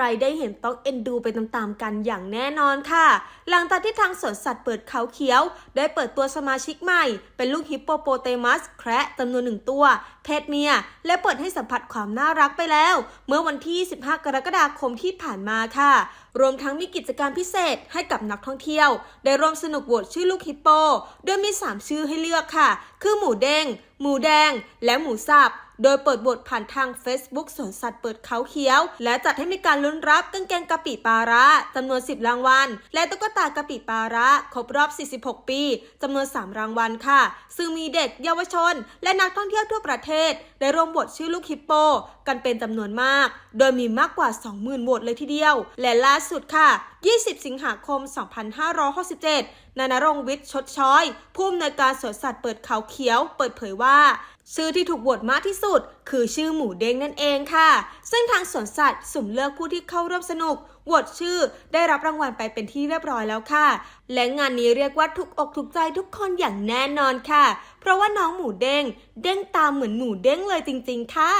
รได้เห็นต้องเอ็นดูไปตามๆกันอย่างแน่นอนค่ะ หลังจากที่ทางสวนสัตว์เปิดเขาเขียว ได้เปิดตัวสมาชิกใหม่ เป็นลูกฮิปโปโปเตมัสแคระจำนวนหนึ่งตัว เพศเมีย และเปิดให้สัมผัสความน่ารักไปแล้ว เมื่อวันที่ 15 กรกฎาคมที่ผ่านมาค่ะ รวมทั้งมีกิจกรรมพิเศษให้กับนักท่องเที่ยว ได้ร่วมสนุกโหวตชื่อลูกฮิปโป โดยมี 3 ชื่อให้เลือกค่ะ คือหมูเด้งหมูแดง และหมูสับ โดยเปิดบทผ่านทาง Facebook สวนสัตว์เปิดเขาเขียว และจัดให้มีการลุ้นรับกางเกงกะปิปาระจำนวน 10 รางวัล และตุ๊กตากะปิปาระครบรอบ 46 ปีจำนวน 3 รางวัลค่ะ ซึ่งมีเด็กเยาวชน และนักท่องเที่ยวทั่วประเทศ ได้ร่วมบทชื่อลูกฮิปโป กันเป็นจำนวนมาก โดยมีมากกว่า 20,000โหวตเลยทีเดียว และล่าสุดค่ะ 20 สิงหาคม 2567 นายนรงวิทย์ชดช้อย ผู้อำนวยการสวนสัตว์เปิดเขาเขียว เปิดเผยว่า ชื่อที่ถูกโหวตมากที่สุดคือชื่อหมูเด้งนั่นเองค่ะ ซึ่งทางสวนสัตว์สุ่มเลือกผู้ที่เข้าร่วมสนุกโหวตชื่อได้รับรางวัลไปเป็นที่เรียบร้อยแล้วค่ะ และงานนี้เรียกว่าถูกอกถูกใจทุกคนอย่างแน่นอนค่ะ เพราะว่าน้องหมูเด้งเด้งตามเหมือนหมูเด้งเลยจริง ๆ ค่ะ